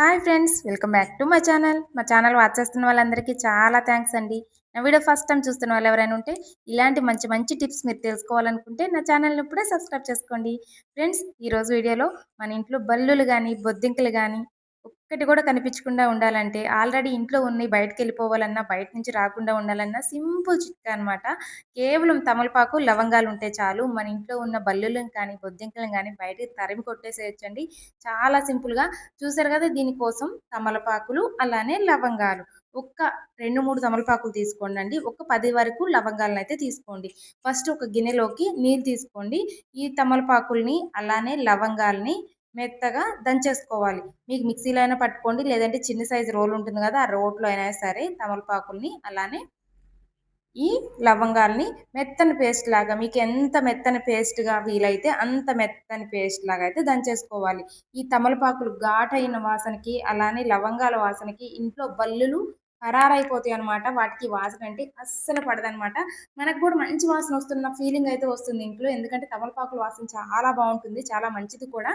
Hi friends welcome back to my channel. మా channel watch చేస్తున్న వాళ్ళందరికీ చాలా థ్యాంక్స్ అండి. నా వీడియో ఫస్ట్ టైం చూస్తున్న వాళ్ళు ఎవరైనా ఉంటే ఇలాంటి మంచి మంచి టిప్స్ మీరు తెలుసుకోవాలనుకుంటే నా ఛానల్ని ఇప్పుడే సబ్స్క్రైబ్ చేసుకోండి. ఫ్రెండ్స్ ఈరోజు వీడియోలో మన ఇంట్లో బల్లులు కానీ బొద్దింకలు కానీ ఒక్కటి కూడా కనిపించకుండా ఉండాలంటే ఆల్రెడీ ఇంట్లో ఉన్నాయి బయటకు వెళ్ళిపోవాలన్నా బయట నుంచి రాకుండా ఉండాలన్నా సింపుల్ చిట్కా అనమాట కేవలం తమలపాకు లవంగాలు ఉంటే చాలు. మన ఇంట్లో ఉన్న బల్లులను కానీ బొద్దింకలను కానీ బయటకు తరిమి కొట్టేసేయచ్చండి. చాలా సింపుల్గా. చూసారు కదా దీనికోసం తమలపాకులు అలానే లవంగాలు. ఒక్క రెండు మూడు తమలపాకులు తీసుకోండి అండి. ఒక పది వరకు లవంగాలను అయితే తీసుకోండి. ఫస్ట్ ఒక గిన్నెలోకి నీళ్ళు తీసుకోండి. ఈ తమలపాకుల్ని అలానే లవంగాల్ని మెత్తగా దంచేసుకోవాలి. మీకు మిక్సీలో అయినా పట్టుకోండి లేదంటే చిన్న సైజు రోల్ ఉంటుంది కదా ఆ రోట్లో అయినా సరే తమలపాకుల్ని అలానే ఈ లవంగాల్ని మెత్తని పేస్ట్ లాగా మీకు ఎంత మెత్తని పేస్ట్గా వీలైతే అంత మెత్తని పేస్ట్ లాగా అయితే దంచేసుకోవాలి. ఈ తమలపాకులు ఘాటైన వాసనకి అలానే లవంగాల వాసనకి ఇంట్లో బల్లులు ఖరారైపోతాయి అనమాట వాటికి వాసన అంటే అస్సలు పడదనమాట మనకు కూడా మంచి వాసన వస్తున్న ఫీలింగ్ అయితే వస్తుంది ఇంట్లో. ఎందుకంటే తమలపాకుల వాసన చాలా బాగుంటుంది చాలా మంచిది కూడా.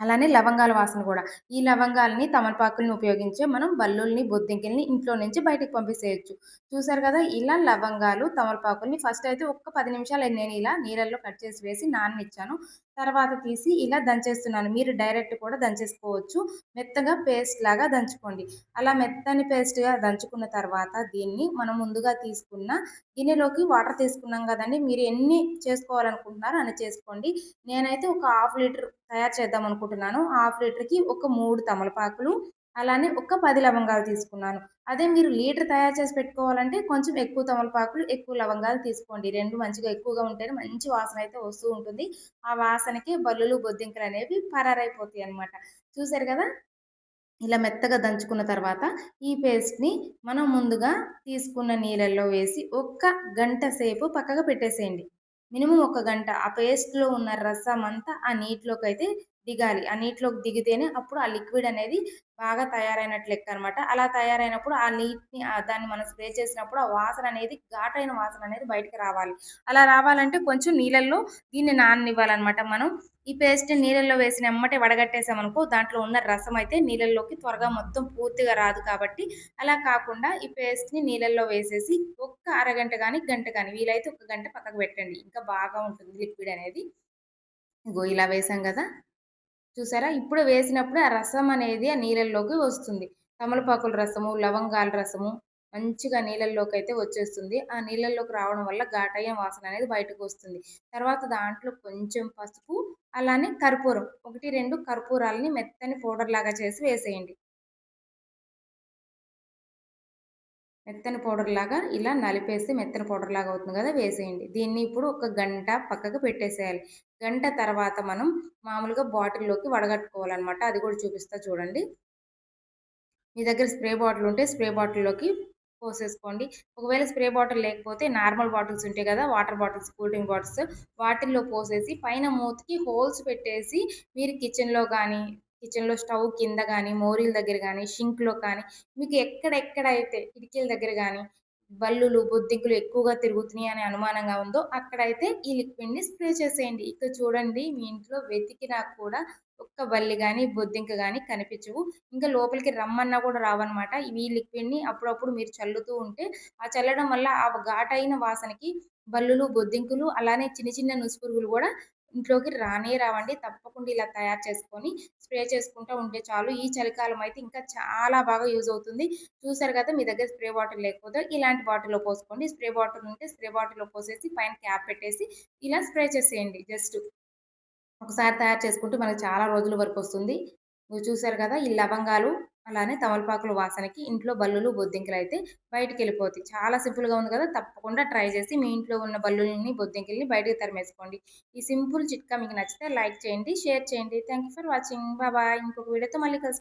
అలానే లవంగాల వాసన కూడా. ఈ లవంగాలని తమలపాకుల్ని ఉపయోగించే మనం బల్లుల్ని బొద్దింకల్ని ఇంట్లో నుంచి బయటకు పంపించేయచ్చు చూసారు కదా ఇలా లవంగాలు తమలపాకుల్ని ఫస్ట్ అయితే ఒక్క పది నిమిషాలు నేను ఇలా నీళ్ళల్లో కట్ చేసి వేసి నాననిచ్చాను. తర్వాత తీసి ఇలా దంచేస్తున్నాను. మీరు డైరెక్ట్ కూడా దంచేసుకోవచ్చు. మెత్తగా పేస్ట్ లాగా దంచుకోండి. అలా మెత్తని పేస్ట్గా దంచుకున్న తర్వాత దీన్ని మనం ముందుగా తీసుకున్న గిన్నెలోకి వాటర్ తీసుకున్నాం కదండి. మీరు ఎన్ని చేసుకోవాలనుకుంటున్నారో అని చేసుకోండి. నేనైతే ఒక హాఫ్ లీటర్ తయారు చేద్దాం అనుకుంటున్నాను. హాఫ్ లీటర్కి ఒక మూడు తమలపాకులు అలానే ఒక పది లవంగాలు తీసుకున్నాను. అదే మీరు లీటర్ తయారు చేసి పెట్టుకోవాలంటే కొంచెం ఎక్కువ తమలపాకులు ఎక్కువ లవంగాలు తీసుకోండి. రెండు మంచిగా ఎక్కువగా ఉంటేనే మంచి వాసన అయితే వస్తూ ఉంటుంది. ఆ వాసనకి బల్లులు బొద్దింకలు అనేవి పరారైపోతాయి అనమాట చూసారు కదా? ఇలా మెత్తగా దంచుకున్న తర్వాత ఈ పేస్ట్ని మనం ముందుగా తీసుకున్న నీళ్ళల్లో వేసి ఒక్క గంట సేపు పక్కగా పెట్టేసేయండి. మినిమం ఒక గంట. ఆ పేస్ట్లో ఉన్న రసం అంతా ఆ నీటిలోకి అయితే దిగాలి. ఆ నీటిలోకి దిగితేనే అప్పుడు ఆ లిక్విడ్ అనేది బాగా తయారైనట్లు లెక్క అనమాట అలా తయారైనప్పుడు ఆ నీటిని దాన్ని మనం స్ప్రే చేసినప్పుడు ఆ వాసన అనేది ఘాటైన వాసన అనేది బయటకు రావాలి. అలా రావాలంటే కొంచెం నీళ్ళల్లో దీన్ని నాననివ్వాలన్నమాట మనం. ఈ పేస్ట్ నీళ్ళల్లో వేసిన ఎమ్మటే వడగట్టేసామనుకో దాంట్లో ఉన్న రసం అయితే నీళ్ళల్లోకి త్వరగా మొత్తం పూర్తిగా రాదు కాబట్టి అలా కాకుండా ఈ పేస్ట్ని నీళ్ళల్లో వేసేసి ఒక్క అరగంట కానీ గంట కానీ వీలైతే ఒక గంట పక్కకు పెట్టండి. ఇంకా బాగా ఉంటుంది లిక్విడ్ అనేది. ఇగో ఇలా వేసాం కదా. చూసారా? ఇప్పుడు వేసినప్పుడు ఆ రసం అనేది ఆ నీళ్ళల్లోకి వస్తుంది. తమలపాకుల రసము లవంగాల రసము మంచిగా నీళ్ళల్లోకి అయితే వచ్చేస్తుంది. ఆ నీళ్ళల్లోకి రావడం వల్ల ఘాటయ్య వాసన అనేది బయటకు వస్తుంది. తర్వాత దాంట్లో కొంచెం పసుపు అలానే కర్పూరం. ఒకటి రెండు కర్పూరాలని మెత్తని పౌడర్ లాగా చేసి వేసేయండి. మెత్తని పౌడర్ లాగా ఇలా నలిపేసి మెత్తని పౌడర్ లాగా అవుతుంది కదా వేసేయండి. దీన్ని ఇప్పుడు ఒక గంట పక్కకు పెట్టేసేయాలి. గంట తర్వాత మనం మామూలుగా బాటిల్లోకి వడగట్టుకోవాలన్నమాట. అది కూడా చూపిస్తా చూడండి. మీ దగ్గర స్ప్రే బాటిల్ ఉంటే స్ప్రే బాటిల్లోకి పోసేసుకోండి. ఒకవేళ స్ప్రే బాటిల్ లేకపోతే నార్మల్ బాటిల్స్ ఉంటాయి కదా water bottles cool drink bottles వాటిల్లో పోసేసి పైన మూతికి హోల్స్ పెట్టేసి మీరు కిచెన్లో కానీ కిచెన్లో స్టవ్ కింద కానీ మోరీల దగ్గర కానీ షింక్లో కానీ మీకు ఎక్కడెక్కడైతే కిటికీల దగ్గర కానీ బల్లులు బొద్దింకులు ఎక్కువగా తిరుగుతున్నాయి అనే అనుమానంగా ఉందో అక్కడైతే ఈ లిక్విడ్ని స్ప్రే చేసేయండి. ఇక్కడ చూడండి మీ ఇంట్లో వెతికినా కూడా ఒక్క బల్లి కానీ బొద్దింక కానీ కనిపించవు. ఇంకా లోపలికి రమ్మన్నా కూడా రావన్నమాట. ఈ లిక్విడ్ని అప్పుడప్పుడు మీరు చల్లుతూ ఉంటే ఆ చల్లడం వల్ల ఆ ఘాటైన వాసనకి బల్లులు బొద్దింకులు అలానే చిన్న చిన్న నుసుపురుగులు కూడా ఇంట్లోకి రానే రావండి. తప్పకుండా ఇలా తయారు చేసుకొని స్ప్రే చేసుకుంటూ ఉంటే చాలు. ఈ చలికాలం అయితే ఇంకా చాలా బాగా యూజ్ అవుతుంది. చూసారు కదా మీ దగ్గర స్ప్రే బాటిల్ లేకపోతే ఇలాంటి బాటిల్లో పోసుకోండి. స్ప్రే బాటిల్ ఉంటే స్ప్రే బాటిల్లో పోసేసి పైన క్యాప్ పెట్టేసి ఇలా స్ప్రే చేసేయండి. జస్ట్ ఒకసారి తయారు చేసుకుంటే మనకు చాలా రోజుల వరకు వస్తుంది. మీరు చూసారు కదా ఈ లవంగాలు అలానే తమలపాకుల వాసనకి ఇంట్లో బల్లులు బొద్దింకలు అయితే బయటికి వెళ్ళిపోతాయి చాలా సింపుల్గా ఉంది కదా! తప్పకుండా ట్రై చేసి మీ ఇంట్లో ఉన్న బల్లుల్ని బొద్దింకల్ని బయటకు తరిమేసుకోండి. ఈ సింపుల్ చిట్కా మీకు నచ్చితే లైక్ చేయండి షేర్ చేయండి. Thank for watching. బాబాయ్ ఇంకొక వీడియోతో మళ్ళీ కలిసి